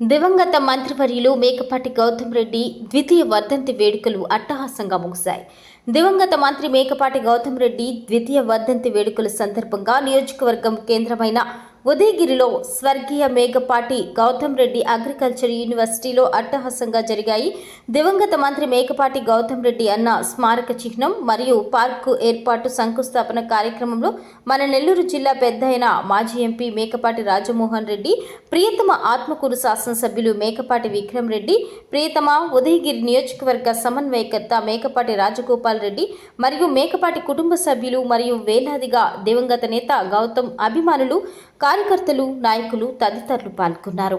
దివంగత మంత్రివర్యులు మేకపాటి గౌతమ్ రెడ్డి ద్వితీయ వర్ధంతి వేడుకలు అట్టహాసంగా ముగిశాయి. దివంగత మంత్రి మేకపాటి గౌతమ్ రెడ్డి ద్వితీయ వర్ధంతి వేడుకల సందర్భంగా నియోజకవర్గం కేంద్రమైన ఉదయగిరిలో స్వర్గీయ మేకపాటి గౌతమ్ రెడ్డి అగ్రికల్చర్ యూనివర్సిటీలో అట్టహాసంగా జరిగాయి. దివంగత మంత్రి మేకపాటి గౌతమ్ రెడ్డి అన్న స్మారక చిహ్నం మరియు పార్కు ఏర్పాటు శంకుస్థాపన కార్యక్రమంలో మన నెల్లూరు జిల్లా పెద్ద మాజీ ఎంపీ మేకపాటి రాజమోహన్ రెడ్డి ప్రియతమ ఆత్మకూరు శాసనసభ్యులు మేకపాటి విక్రమ్ రెడ్డి ప్రియతమ ఉదయగిరి నియోజకవర్గ సమన్వయకర్త మేకపాటి రాజగోపాల్ రెడ్డి మరియు మేకపాటి కుటుంబ సభ్యులు మరియు వేలాదిగా దివంగత నేత గౌతమ్ అభిమానులు కార్యకర్తలు నాయకులు తదితరులు పాల్గొన్నారు.